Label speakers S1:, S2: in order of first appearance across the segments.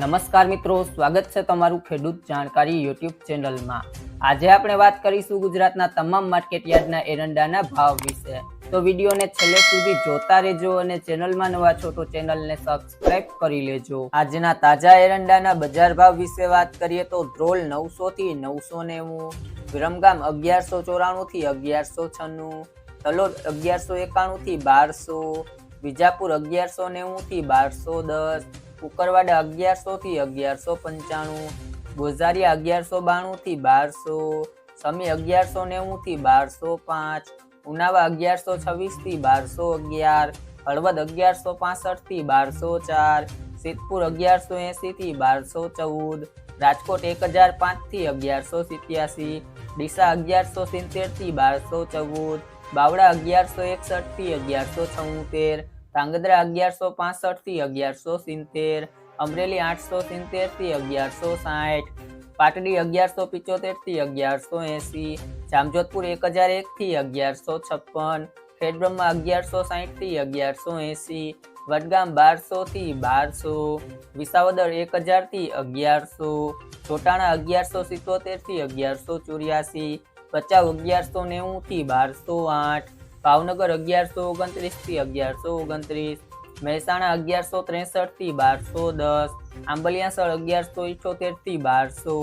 S1: નમસ્કાર મિત્રો, સ્વાગત છે તમારું ખેડૂત જાણકારી યુટ્યુબ ચેનલમાં. આજે આપણે વાત કરીશું ગુજરાતના તમામ માર્કેટયાર્ડના એરંડાના ભાવ વિશે. તો વિડીયોને છેલ્લે સુધી જોતા રહેજો અને ચેનલમાં નવા છો તો ચેનલને સબસ્ક્રાઇબ કરી લેજો. આજના તાજા એરંડાના બજાર ભાવ વિશે વાત કરીએ તો ધ્રોલ નવસો થી નવસો નેવું વિરમગામ અગિયારસો ચોરાણું થી અગિયારસો છન્નું, તલોદ અગિયારસો એકાણું થી બારસો વિજાપુર અગિયારસો નેવું થી બારસો દસ, કુકરવાડા અગિયારસો થી અગિયારસો પંચાણું, ગોઝારિયા અગિયારસો બાણું થી બારસો, સમી અગિયારસો નેવું થી બારસો પાંચ, ઉનાવા અગિયારસો છવ્વીસથી બારસો અગિયાર, હળવદ અગિયારસો પાસઠથી બારસો ચાર, સિદ્ધપુર અગિયારસો એંસી થી બારસો ચૌદ, રાજકોટ એક હજાર પાંચથી અગિયારસો સિત્યાસી, ડીસા અગિયારસો સિત્તેરથી બારસો ચૌદ બાવડા અગિયારસો એકસઠથી અગિયારસો છોતેર, ધાંગધ્રા અગિયારસો પાસઠથી અગિયારસો સિત્તેર, અમરેલી આઠસો સિત્તેરથી અગિયારસો સાઠ, પાટડી અગિયારસો પિચોતેરથી અગિયારસો એંસી, જામજોધપુર એક હજાર એક થી અગિયારસો છપ્પન, ખેડબ્રહ્મા અગિયારસો સાઠથી અગિયારસો એંસી, વડગામ બારસો થી બારસો, વિસાવદર એક હજારથી અગિયારસો, ચોટાણા અગિયારસો સિત્તોતેરથી અગિયારસો ચોર્યાસી ભચાઉ અગિયારસો નેવું થી બારસો આઠ, ભાવનગર અગિયારસો ઓગણત્રીસથી અગિયારસો ઓગણત્રીસ, મહેસાણા અગિયારસો ત્રેસઠથી બારસો દસ આંબલિયાસળ અગિયારસો ઇઠોતેરથી બારસો,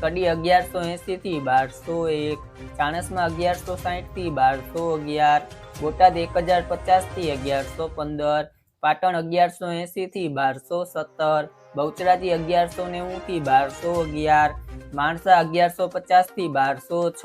S1: કડી અગિયારસો એંસી થી બારસો એક, ચાણસમાં અગિયારસો સાહીઠથી બારસો અગિયાર, બોટાદ એક હજાર પચાસથી અગિયારસો પંદર પાટણ અગિયારસો એંસીથી બારસો સત્તર, બહુચરાજી અગિયારસો નેવુંથી બારસો અગિયાર, માણસા અગિયારસો પચાસથી બારસો છ,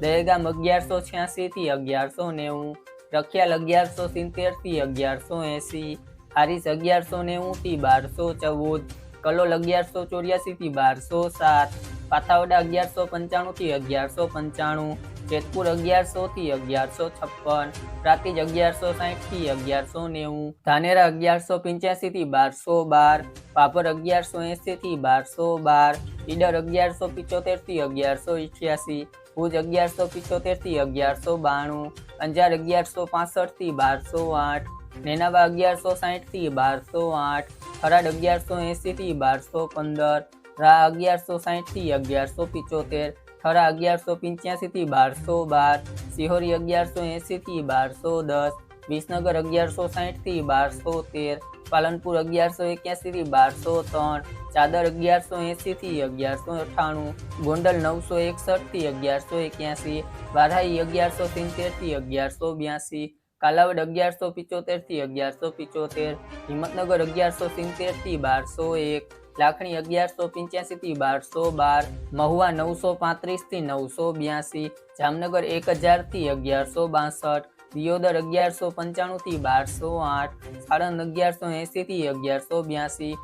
S1: દહેગામ અગિયારસો છ્યાસીથી અગિયારસો નેવું, રખિયાલ અગિયારસો સિત્તેરથી અગિયારસો એંસી હારીસ અગિયારસો નેવુંથી બારસો ચૌદ, કલોલ અગિયારસો ચોર્યાસીથી બારસો સાત પાથાવડા અગિયારસો પંચાણુંથી અગિયારસો પંચાણું, જેતપુર અગિયારસોથી અગિયારસો છપ્પન, પ્રાતિજ અગિયારસો સાહીઠથી અગિયારસો નેવું, ધાનેરા અગિયારસો પંચ્યાસીથી બારસો બાર, પાપર અગિયારસો એંસીથી બારસો બાર, ઈડર અગિયારસો પિચોતેરથી અગિયારસો ઇઠ્યાસી, ભુજ અગિયારસો પિચોતેરથી અગિયારસો બાણું, અંજાર અગિયારસો પાસઠથી બારસો આઠ નેનાબા અગિયારસો સાહીઠથી બારસો આઠ થરાદ અગિયારસો એંસીથી બારસો પંદર રા અગિયારસો સાઠથી અગિયારસો પિચોતેર થરા અગિયારસો પંચ્યાસી થી બારસો બાર સિહોરી અગિયારસો એંસી થી બારસો દસ વિસનગર અગિયારસો સાઠથી બારસો તેર પાલનપુર અગિયારસો એક્યાસી થી બારસો ત્રણ ચાદર અગિયારસો એંસી થી અગિયારસો અઠ્ઠાણું ગોંડલ નવસો એકસઠથી અગિયારસો એક્યાસી વારાઈ અગિયારસો સિત્તેરથી અગિયારસો બ્યાસી કાલાવડ અગિયારસો પિચોતેરથી અગિયારસો પિચોતેર હિંમતનગર અગિયારસો સિત્તેરથી બારસો એક લાખણી અગિયારસો પંચ્યાસી થી બારસો બાર, મહુવા નવસો પાંત્રીસથી નવસો બ્યાસી, જામનગર એક હજારથી અગિયારસો બાસઠ, દિયોદર અગિયારસો પંચાણું થી બારસો આઠ સાણંદ અગિયારસો એંસી થી અગિયારસો બ્યાસી